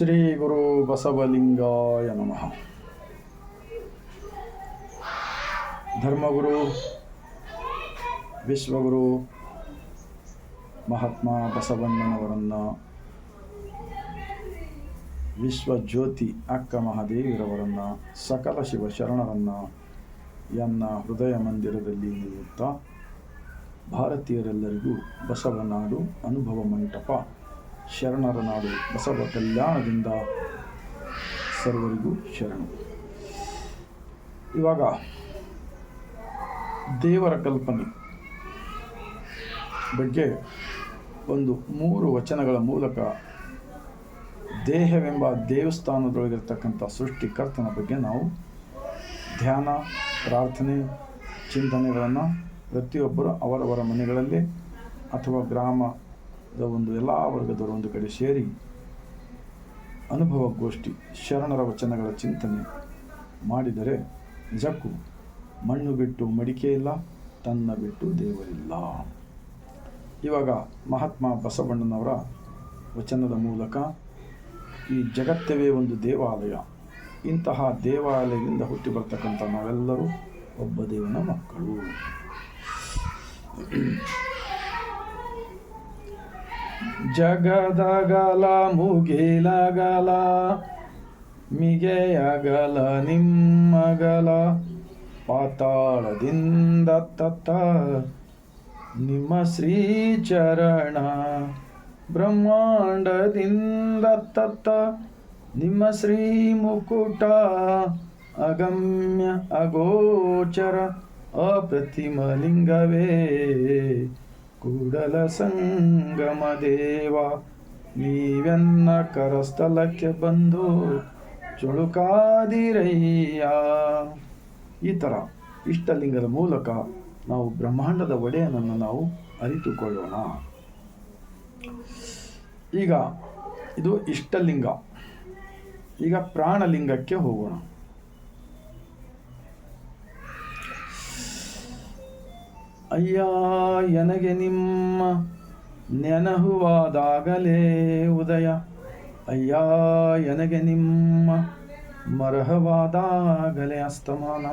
ಶ್ರೀ ಗುರು ಬಸವಲಿಂಗಾಯ ನಮಃ. ಧರ್ಮಗುರು, ವಿಶ್ವಗುರು, ಮಹಾತ್ಮ ಬಸವಣ್ಣನವರನ್ನು ವಿಶ್ವಜ್ಯೋತಿ ಅಕ್ಕ ಮಹಾದೇವಿರವರನ್ನು, ಸಕಲ ಶಿವ ಶರಣರನ್ನು ಎನ್ನ ಹೃದಯ ಮಂದಿರದಲ್ಲಿ ನಿಲ್ಲುತ್ತಾ ಭಾರತೀಯರೆಲ್ಲರಿಗೂ ಬಸವನಾಡು ಅನುಭವ ಮಂಟಪ ಶರಣರ ನಾಡು ಬಸವ ಕಲ್ಯಾಣದಿಂದ ಸರ್ವರಿಗೂ ಶರಣು. ಇವಾಗ ದೇವರ ಕಲ್ಪನೆ ಬಗ್ಗೆ ಒಂದು ಮೂರು ವಚನಗಳ ಮೂಲಕ ದೇಹವೆಂಬ ದೇವಸ್ಥಾನದೊಳಗಿರ್ತಕ್ಕಂಥ ಸೃಷ್ಟಿಕರ್ತನ ಬಗ್ಗೆ ನಾವು ಧ್ಯಾನ, ಪ್ರಾರ್ಥನೆ, ಚಿಂತನೆಗಳನ್ನು ಪ್ರತಿಯೊಬ್ಬರು ಅವರವರ ಮನೆಗಳಲ್ಲಿ ಅಥವಾ ಗ್ರಾಮದ ಒಂದು ಎಲ್ಲ ವರ್ಗದವರು ಒಂದು ಕಡೆ ಸೇರಿ ಅನುಭವ ಗೋಷ್ಠಿ ಶರಣರ ವಚನಗಳ ಚಿಂತನೆ ಮಾಡಿದರೆ ನಿಜಕ್ಕೂ ಮಣ್ಣು ಬಿಟ್ಟು ಮಡಿಕೆ ಇಲ್ಲ, ತನ್ನ ಬಿಟ್ಟು ದೇವರಿಲ್ಲ. ಇವಾಗ ಮಹಾತ್ಮ ಬಸವಣ್ಣನವರ ವಚನದ ಮೂಲಕ ಈ ಜಗತ್ತವೇ ಒಂದು ದೇವಾಲಯ. ಇಂತಹ ದೇವಾಲಯದಿಂದ ಹುಟ್ಟಿ ಬರ್ತಕ್ಕಂಥ ನಾವೆಲ್ಲರೂ ಒಬ್ಬ ದೇವನ ಮಕ್ಕಳು. ಜಗದಗಲ ಮುಗಿಲಗಲ, ಮಿಗೆಯಗಲ ನಿಮ್ಮಗಲ, ಪಾತಾಳದಿಂದ ತತ್ತ ನಿಮ್ಮ ಶ್ರೀಚರಣ, ಬ್ರಹ್ಮಾಂಡದಿಂದ ತತ್ತ ನಿಮ್ಮ ಶ್ರೀ ಮುಕುಟ ಅಗಮ್ಯ ಅಗೋಚರ ಅಪ್ರತಿಮ ಲಿಂಗವೇ. ಕೂಡಲ ಸಂಗಮ ದೇವ, ನೀವೆನ್ನ ಕರಸ್ಥಲಕ್ಕೆ ಬಂದು ಚುಳುಕಾದಿರಯ್ಯ. ಈ ಥರ ಇಷ್ಟಲಿಂಗದ ಮೂಲಕ ನಾವು ಬ್ರಹ್ಮಾಂಡದ ಒಡೆಯನನ್ನು ನಾವು ಅರಿತುಕೊಳ್ಳೋಣ. ಈಗ ಇದು ಇಷ್ಟಲಿಂಗ. ಈಗ ಪ್ರಾಣಲಿಂಗಕ್ಕೆ ಹೋಗೋಣ. ಅಯ್ಯ, ಎನಗೆ ನಿಮ್ಮ ನೆನಹುವಾದಾಗಲೇ ಉದಯ? ಅಯ್ಯ, ಎನಗೆ ನಿಮ್ಮ ಮರಹವಾದಾಗಲೇ ಅಸ್ತಮಾನ?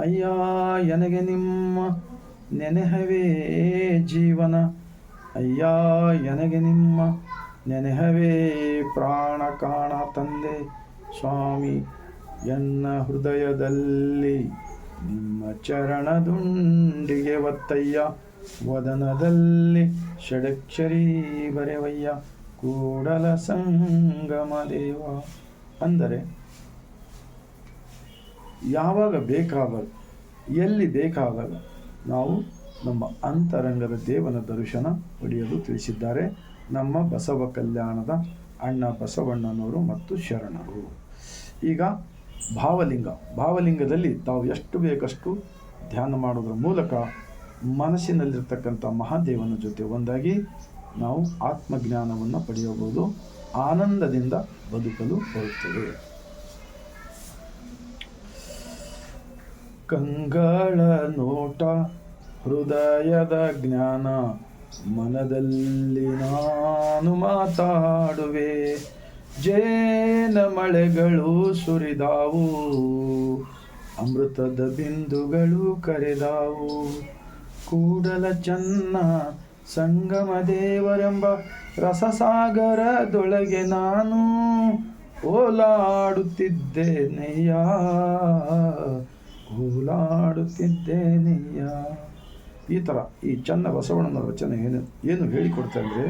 ಅಯ್ಯ, ಎನಗೆ ನಿಮ್ಮ ನೆನೆಹವೇ ಜೀವನ? ಅಯ್ಯ, ಎನಗೆ ನಿಮ್ಮ ನೆನೆಹವೇ ಪ್ರಾಣ ಕಾಣ ತಂದೆ ಸ್ವಾಮಿ ಎನ್ನ ಹೃದಯದಲ್ಲಿ? ನಿಮ್ಮ ಚರಣದುಂಡಿಗೆ ಒತ್ತಯ್ಯ. ವದನದಲ್ಲಿ ಷಡಕ್ಷರಿ ಬರೆವಯ್ಯ. ಕೂಡಲ ಸಂಗಮ ದೇವ. ಅಂದರೆ, ಯಾವಾಗ ಬೇಕಾದಾಗ ಎಲ್ಲಿ ಬೇಕಾದಾಗ ನಾವು ನಮ್ಮ ಅಂತರಂಗದ ದೇವನ ದರ್ಶನ ಪಡೆಯಲು ತಿಳಿಸಿದ್ದಾರೆ. ನಮ್ಮ ಬಸವ ಕಲ್ಯಾಣದ ಅಣ್ಣ ಬಸವಣ್ಣನವರು ಮತ್ತು ಶರಣರು. ಈಗ ಭಾವಲಿಂಗ. ಭಾವಲಿಂಗದಲ್ಲಿ ತಾವು ಎಷ್ಟು ಬೇಕಷ್ಟು ಧ್ಯಾನ ಮಾಡೋದ್ರ ಮೂಲಕ ಮನಸ್ಸಿನಲ್ಲಿರ್ತಕ್ಕಂಥ ಮಹಾದೇವನ ಜೊತೆ ಒಂದಾಗಿ ನಾವು ಆತ್ಮಜ್ಞಾನವನ್ನು ಪಡೆಯಬಹುದು. ಆನಂದದಿಂದ ಬದುಕಲು ಬರುತ್ತದೆ. ಕಂಗಳ ನೋಟ ಹೃದಯದ ಜ್ಞಾನ ಮನದಲ್ಲಿ ನಾನು ಮಾತಾಡುವೆ. ಜೇನ ಮಳೆಗಳು ಸುರಿದಾವು, ಅಮೃತದ ಬಿಂದುಗಳು ಕರೆದಾವು. ಕೂಡಲ ಚನ್ನ ಸಂಗಮ ದೇವರೆಂಬ ರಸಸಾಗರದೊಳಗೆ ನಾನು ಓಲಾಡುತ್ತಿದ್ದೇನೆಯ ಓಲಾಡುತ್ತಿದ್ದೇನೆಯ ಈ ಥರ ಈ ಚನ್ನ ಬಸವಣ್ಣನ ರಚನೆ ಏನು ಏನು ಹೇಳಿಕೊಡ್ತಾ ಅಂದರೆ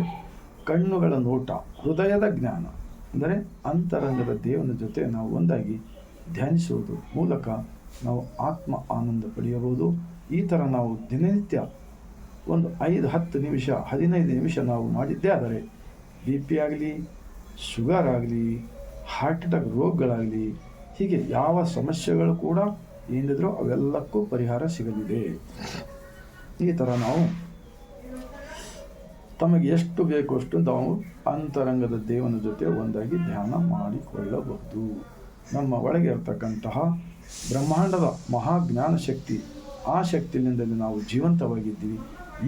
ಕಣ್ಣುಗಳ ನೋಟ, ಹೃದಯದ ಜ್ಞಾನ. ಅಂದರೆ ಅಂತರಂಗದ ದೇವನ ಜೊತೆ ನಾವು ಒಂದಾಗಿ ಧ್ಯಾನಿಸುವುದು ಮೂಲಕ ನಾವು ಆತ್ಮ ಆನಂದ ಪಡೆಯಬಹುದು. ಈ ಥರ ನಾವು ದಿನನಿತ್ಯ ಒಂದು ಐದು, ಹತ್ತು ನಿಮಿಷ, ಹದಿನೈದು ನಿಮಿಷ ನಾವು ಮಾಡಿದ್ದೇ ಆದರೆ ಬಿ ಪಿ ಆಗಲಿ, ಶುಗರ್ ಆಗಲಿ, ಹಾರ್ಟ್ ಅಟ್ಯಾಕ್ ರೋಗಗಳಾಗಲಿ, ಹೀಗೆ ಯಾವ ಸಮಸ್ಯೆಗಳು ಕೂಡ ಏನಿದ್ರೂ ಅವೆಲ್ಲಕ್ಕೂ ಪರಿಹಾರ ಸಿಗಲಿದೆ. ಈ ಥರ ನಾವು ತಮಗೆ ಎಷ್ಟು ಬೇಕೋ ಅಷ್ಟು ನಾವು ಅಂತರಂಗದ ದೇವನ ಜೊತೆ ಒಂದಾಗಿ ಧ್ಯಾನ ಮಾಡಿಕೊಳ್ಳಬಹುದು. ನಮ್ಮ ಒಳಗೆ ಇರತಕ್ಕಂತಹ ಬ್ರಹ್ಮಾಂಡದ ಮಹಾಜ್ಞಾನ ಶಕ್ತಿ, ಆ ಶಕ್ತಿಯಿಂದಲೇ ನಾವು ಜೀವಂತವಾಗಿದ್ದೀವಿ.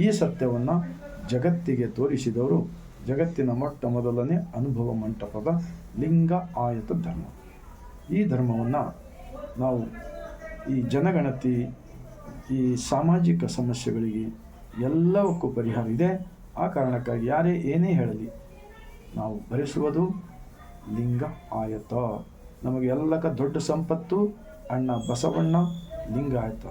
ಈ ಸತ್ಯವನ್ನು ಜಗತ್ತಿಗೆ ತೋರಿಸಿದವರು ಜಗತ್ತಿನ ಮೊಟ್ಟ ಮೊದಲನೇ ಅನುಭವ ಮಂಟಪದ ಲಿಂಗ ಆಯತ ಧರ್ಮ. ಈ ಧರ್ಮವನ್ನು ನಾವು ಈ ಜನಗಣತಿ, ಈ ಸಾಮಾಜಿಕ ಸಮಸ್ಯೆಗಳಿಗೆ ಎಲ್ಲವಕ್ಕೂ ಪರಿಹಾರ ಇದೆ. ಆ ಕಾರಣಕ್ಕಾಗಿ ಯಾರೇ ಏನೇ ಹೇಳಲಿ, ನಾವು ಭರಿಸುವುದು ಲಿಂಗ ಆಯತ. ನಮಗೆ ಎಲ್ಲಕ ದೊಡ್ಡ ಸಂಪತ್ತು, ಅಣ್ಣ ಬಸವಣ್ಣ ಲಿಂಗಾಯತ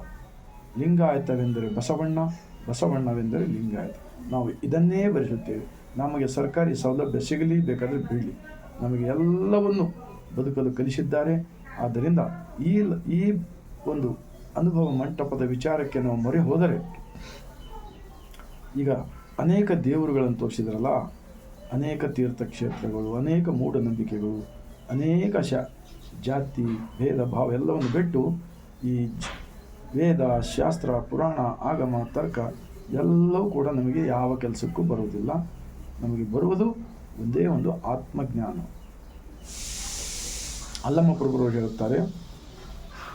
ಲಿಂಗಾಯತವೆಂದರೆ ಬಸವಣ್ಣ, ಬಸವಣ್ಣವೆಂದರೆ ಲಿಂಗಾಯತ ನಾವು ಇದನ್ನೇ ಭರಿಸುತ್ತೇವೆ. ನಮಗೆ ಸರ್ಕಾರಿ ಸೌಲಭ್ಯ ಸಿಗಲಿ, ಬೇಕಾದರೆ ಬೀಳಲಿ. ನಮಗೆ ಎಲ್ಲವನ್ನು ಬದುಕಲು ಕಲಿಸಿದ್ದಾರೆ. ಆದ್ದರಿಂದ ಈ ಈ ಒಂದು ಅನುಭವ ಮಂಟಪದ ವಿಚಾರಕ್ಕೆ ನಾವು ಮೊರೆ ಹೋದರೆ, ಈಗ ಅನೇಕ ದೇವರುಗಳನ್ನು ತೋರಿಸಿದ್ರಲ್ಲ, ಅನೇಕ ತೀರ್ಥಕ್ಷೇತ್ರಗಳು, ಅನೇಕ ಮೂಢನಂಬಿಕೆಗಳು, ಅನೇಕ ಶ, ಜಾತಿ, ಭೇದ, ಭಾವ ಎಲ್ಲವನ್ನು ಬಿಟ್ಟು ಈ ವೇದ, ಶಾಸ್ತ್ರ, ಪುರಾಣ, ಆಗಮ, ತರ್ಕ ಎಲ್ಲವೂ ಕೂಡ ನಮಗೆ ಯಾವ ಕೆಲಸಕ್ಕೂ ಬರುವುದಿಲ್ಲ. ನಮಗೆ ಬರುವುದು ಒಂದೇ ಒಂದು ಆತ್ಮಜ್ಞಾನ. ಅಲ್ಲಮ್ಮ ಪ್ರಭುರು ಹೇಳುತ್ತಾರೆ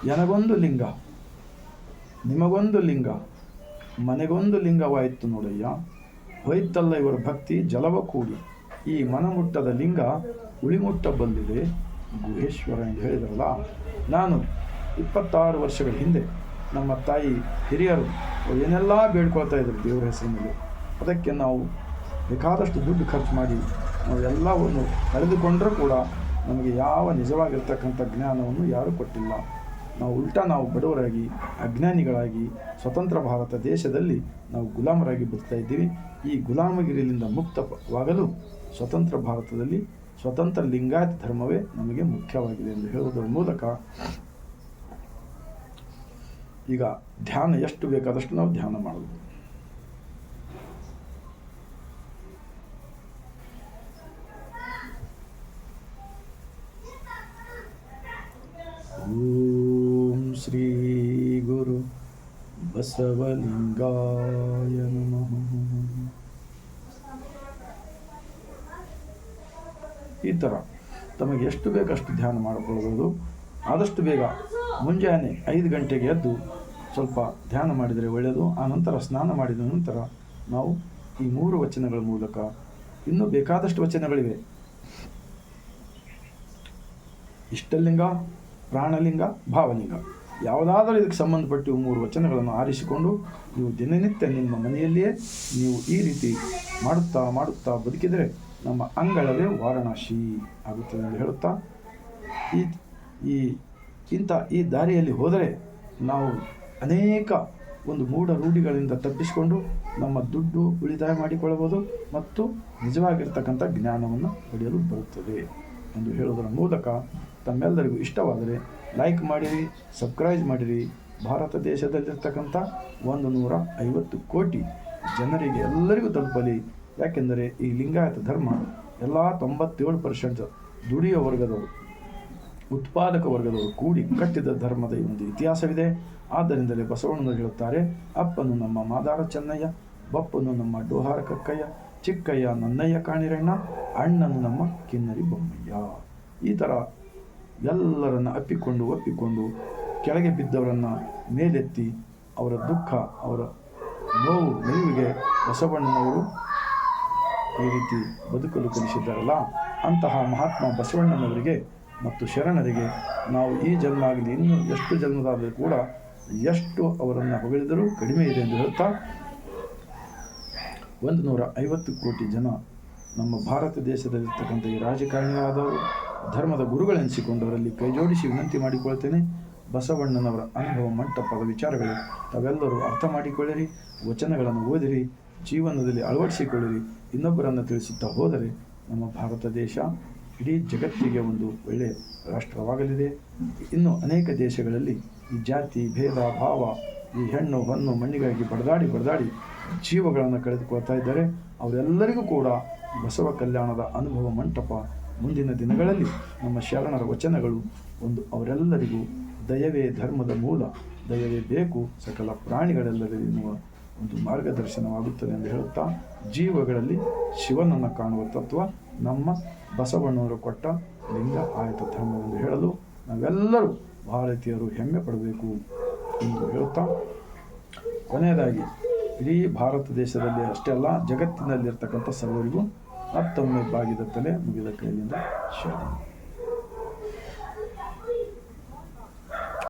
ನನಗೊಂದು ಲಿಂಗ, ನಿಮಗೊಂದು ಲಿಂಗ, ಮನೆಗೊಂದು ಲಿಂಗವಾಯಿತು ನೋಡಯ್ಯ. ಹೋಯ್ತಲ್ಲ ಇವರ ಭಕ್ತಿ ಜಲವ ಕೂಡಿ. ಈ ಮನಮುಟ್ಟದ ಲಿಂಗ ಉಳಿಮುಟ್ಟ ಬಂದಿದೆ, ಗುಹೇಶ್ವರ ಎಂದು ಹೇಳಿದ್ರಲ್ಲ. ನಾನು ಇಪ್ಪತ್ತಾರು ವರ್ಷಗಳ ಹಿಂದೆ ನಮ್ಮ ತಾಯಿ, ಹಿರಿಯರು ಏನೆಲ್ಲ ಬೇಡ್ಕೊಳ್ತಾ ಇದ್ರು ದೇವರ ಹೆಸರಿನಲ್ಲಿ. ಅದಕ್ಕೆ ನಾವು ಬೇಕಾದಷ್ಟು ದುಡ್ಡು ಖರ್ಚು ಮಾಡಿ ನಾವು ಎಲ್ಲವನ್ನು ಕಳೆದುಕೊಂಡರೂ ಕೂಡ ನಮಗೆ ಯಾವ ನಿಜವಾಗಿರ್ತಕ್ಕಂಥ ಜ್ಞಾನವನ್ನು ಯಾರೂ ಕೊಟ್ಟಿಲ್ಲ. ನಾವು ಉಲ್ಟಾ ನಾವು ಬಡವರಾಗಿ, ಅಜ್ಞಾನಿಗಳಾಗಿ, ಸ್ವತಂತ್ರ ಭಾರತ ದೇಶದಲ್ಲಿ ನಾವು ಗುಲಾಮರಾಗಿ ಬದುಕ್ತಾ ಇದ್ದೀವಿ. ಈ ಗುಲಾಮಗಿರಿಯಿಂದ ಮುಕ್ತವಾಗಲು ಸ್ವತಂತ್ರ ಭಾರತದಲ್ಲಿ ಸ್ವತಂತ್ರ ಲಿಂಗಾಯತ ಧರ್ಮವೇ ನಮಗೆ ಮುಖ್ಯವಾಗಿದೆ ಎಂದು ಹೇಳುವುದರ ಮೂಲಕ ಈಗ ಧ್ಯಾನ ಎಷ್ಟು ಬೇಕಾದಷ್ಟು ನಾವು ಧ್ಯಾನ ಮಾಡಬಹುದು ಓಂ ಶ್ರೀ ಗುರು ಬಸವಲಿಂಗಾಯ ನಮಃ ಈ ಥರ ತಮಗೆ ಎಷ್ಟು ಬೇಕಷ್ಟು ಧ್ಯಾನ ಮಾಡಿಕೊಳ್ಬೋದು. ಆದಷ್ಟು ಬೇಗ ಮುಂಜಾನೆ ಐದು ಗಂಟೆಗೆ ಎದ್ದು ಸ್ವಲ್ಪ ಧ್ಯಾನ ಮಾಡಿದರೆ ಒಳ್ಳೆಯದು. ಆ ನಂತರ ಸ್ನಾನ ಮಾಡಿದ ನಂತರ ನಾವು ಈ ಮೂರು ವಚನಗಳ ಮೂಲಕ ಇನ್ನೂ ಬೇಕಾದಷ್ಟು ವಚನಗಳಿವೆ. ಇಷ್ಟಲಿಂಗ, ಪ್ರಾಣಲಿಂಗ, ಭಾವಲಿಂಗ. ಯಾವುದಾದರೂ ಇದಕ್ಕೆ ಸಂಬಂಧಪಟ್ಟ ಮೂರು ವಚನಗಳನ್ನು ಆರಿಸಿಕೊಂಡು ನೀವು ದಿನನಿತ್ಯ ನಿಮ್ಮ ಮನೆಯಲ್ಲಿಯೇ ನೀವು ಈ ರೀತಿ ಮಾಡುತ್ತಾ ಮಾಡುತ್ತಾ ಬದುಕಿದರೆ ನಮ್ಮ ಅಂಗಳವೇ ವಾರಣಾಸಿ ಆಗುತ್ತದೆ ಎಂದು ಹೇಳುತ್ತಾ, ಈ ಈ, ಇಂಥ ಈ ದಾರಿಯಲ್ಲಿ ಹೋದರೆ ನಾವು ಅನೇಕ ಒಂದು ಮೂಢ ರೂಢಿಗಳಿಂದ ತಪ್ಪಿಸಿಕೊಂಡು ನಮ್ಮ ದುಡ್ಡು ಉಳಿತಾಯ ಮಾಡಿಕೊಳ್ಳಬಹುದು ಮತ್ತು ನಿಜವಾಗಿರ್ತಕ್ಕಂಥ ಜ್ಞಾನವನ್ನು ಪಡೆಯಲು ಬರುತ್ತದೆ ಎಂದು ಹೇಳುವುದರ ಮೂಲಕ ತಮ್ಮೆಲ್ಲರಿಗೂ ಇಷ್ಟವಾದರೆ ಲೈಕ್ ಮಾಡಿರಿ, ಸಬ್ಸ್ಕ್ರೈಬ್ ಮಾಡಿರಿ. ಭಾರತ ದೇಶದಲ್ಲಿರ್ತಕ್ಕಂಥ ಒಂದು ನೂರ ಐವತ್ತು ಕೋಟಿ ಜನರಿಗೆ ಎಲ್ಲರಿಗೂ ತಲುಪಲಿ. ಯಾಕೆಂದರೆ ಈ ಲಿಂಗಾಯತ ಧರ್ಮ ಎಲ್ಲ ತೊಂಬತ್ತೇಳು ಪರ್ಸೆಂಟ್ ದುಡಿಯ ವರ್ಗದವರು, ಉತ್ಪಾದಕ ವರ್ಗದವರು ಕೂಡಿ ಕಟ್ಟಿದ ಧರ್ಮದ ಒಂದು ಇತಿಹಾಸವಿದೆ. ಆದ್ದರಿಂದಲೇ ಬಸವಣ್ಣನವರು ಹೇಳುತ್ತಾರೆ, ಅಪ್ಪನು ನಮ್ಮ ಮಾದಾರ ಚೆನ್ನಯ್ಯ, ಬಪ್ಪನು ನಮ್ಮ ಡೋಹಾರ ಕಕ್ಕಯ್ಯ, ಚಿಕ್ಕಯ್ಯ ನನ್ನಯ್ಯ ಕಾಣಿರಣ್ಣ, ಅಣ್ಣನು ನಮ್ಮ ಕಿನ್ನರಿ ಬೊಮ್ಮಯ್ಯ. ಈ ಥರ ಎಲ್ಲರನ್ನು ಅಪ್ಪಿಕೊಂಡು ಒಪ್ಪಿಕೊಂಡು ಕೆಳಗೆ ಬಿದ್ದವರನ್ನು ಮೇಲೆತ್ತಿ ಅವರ ದುಃಖ, ಅವರ ನೋವು ನಿಲುವಿಗೆ ಬಸವಣ್ಣನವರು ಈ ರೀತಿ ಬದುಕಲು ಕಲಿಸಿದ್ದಾರಲ್ಲ? ಅಂತಹ ಮಹಾತ್ಮ ಬಸವಣ್ಣನವರಿಗೆ ಮತ್ತು ಶರಣರಿಗೆ ನಾವು ಈ ಜನ್ಮ ಆಗಲಿ ಇನ್ನೂ ಎಷ್ಟು ಜನ್ಮದಾದರೂ ಕೂಡ ಎಷ್ಟು ಅವರನ್ನು ಹೊಗಳಿದರೂ ಕಡಿಮೆ ಇದೆ ಎಂದು ಹೇಳ್ತಾ ಒಂದು ನೂರ ಐವತ್ತು ಕೋಟಿ ಜನ ನಮ್ಮ ಭಾರತ ದೇಶದಲ್ಲಿರ್ತಕ್ಕಂಥ ಈ ರಾಜಕಾರಣಿಯಾದವರು ಧರ್ಮದ ಗುರುಗಳೆನಿಸಿಕೊಂಡವರಲ್ಲಿ ಕೈಜೋಡಿಸಿ ವಿನಂತಿ ಮಾಡಿಕೊಳ್ತೇನೆ. ಬಸವಣ್ಣನವರ ಅನುಭವ, ಮಂಟಪದ ವಿಚಾರಗಳು ತಾವೆಲ್ಲರೂ ಅರ್ಥ ಮಾಡಿಕೊಳ್ಳಿರಿ, ವಚನಗಳನ್ನು ಓದಿರಿ, ಜೀವನದಲ್ಲಿ ಅಳವಡಿಸಿಕೊಳ್ಳಿರಿ. ಇನ್ನೊಬ್ಬರನ್ನು ತಿಳಿಸುತ್ತಾ ಹೋದರೆ ನಮ್ಮ ಭಾರತ ದೇಶ ಇಡೀ ಜಗತ್ತಿಗೆ ಒಂದು ಒಳ್ಳೆಯ ರಾಷ್ಟ್ರವಾಗಲಿದೆ. ಇನ್ನು ಅನೇಕ ದೇಶಗಳಲ್ಲಿ ಈ ಜಾತಿ, ಭೇದ, ಭಾವ, ಈ ಹೆಣ್ಣು ಹೊನ್ನು ಮಣ್ಣಿಗಾಗಿ ಬಡದಾಡಿ ಬಡದಾಡಿ ಜೀವಗಳನ್ನು ಕಳೆದುಕೊಳ್ತಾ ಇದ್ದಾರೆ. ಅವರೆಲ್ಲರಿಗೂ ಕೂಡ ಬಸವ ಕಲ್ಯಾಣದ ಅನುಭವ, ಮಂಟಪ ಮುಂದಿನ ದಿನಗಳಲ್ಲಿ ನಮ್ಮ ಶರಣರ ವಚನಗಳು ಒಂದು ಅವರೆಲ್ಲರಿಗೂ ದಯವೇ ಧರ್ಮದ ಮೂಲ, ದಯವೇ ಬೇಕು ಸಕಲ ಪ್ರಾಣಿಗಳೆಲ್ಲರಿಗೂ ಒಂದು ಮಾರ್ಗದರ್ಶನವಾಗುತ್ತದೆ ಎಂದು ಹೇಳುತ್ತಾ ಜೀವಗಳಲ್ಲಿ ಶಿವನನ್ನು ಕಾಣುವ ತತ್ವ ನಮ್ಮ ಬಸವಣ್ಣವರು ಕೊಟ್ಟ ಲಿಂಗ ಆಯತ ಧರ್ಮವೆಂದು ಹೇಳಲು ನಾವೆಲ್ಲರೂ ಭಾರತೀಯರು ಹೆಮ್ಮೆ ಪಡಬೇಕು ಎಂದು ಹೇಳುತ್ತಾ ಕೊನೆಯದಾಗಿ ಇಡೀ ಭಾರತ ದೇಶದಲ್ಲಿ ಅಷ್ಟೇ ಅಲ್ಲ ಜಗತ್ತಿನಲ್ಲಿರ್ತಕ್ಕಂಥ ಸರ್ವರಿಗೂ ಮತ್ತೊಮ್ಮೆ ಬಾಗಿದ ತಲೆ ಮುಗಿದ ಕೈಯಿಂದ ಶಾಲೆ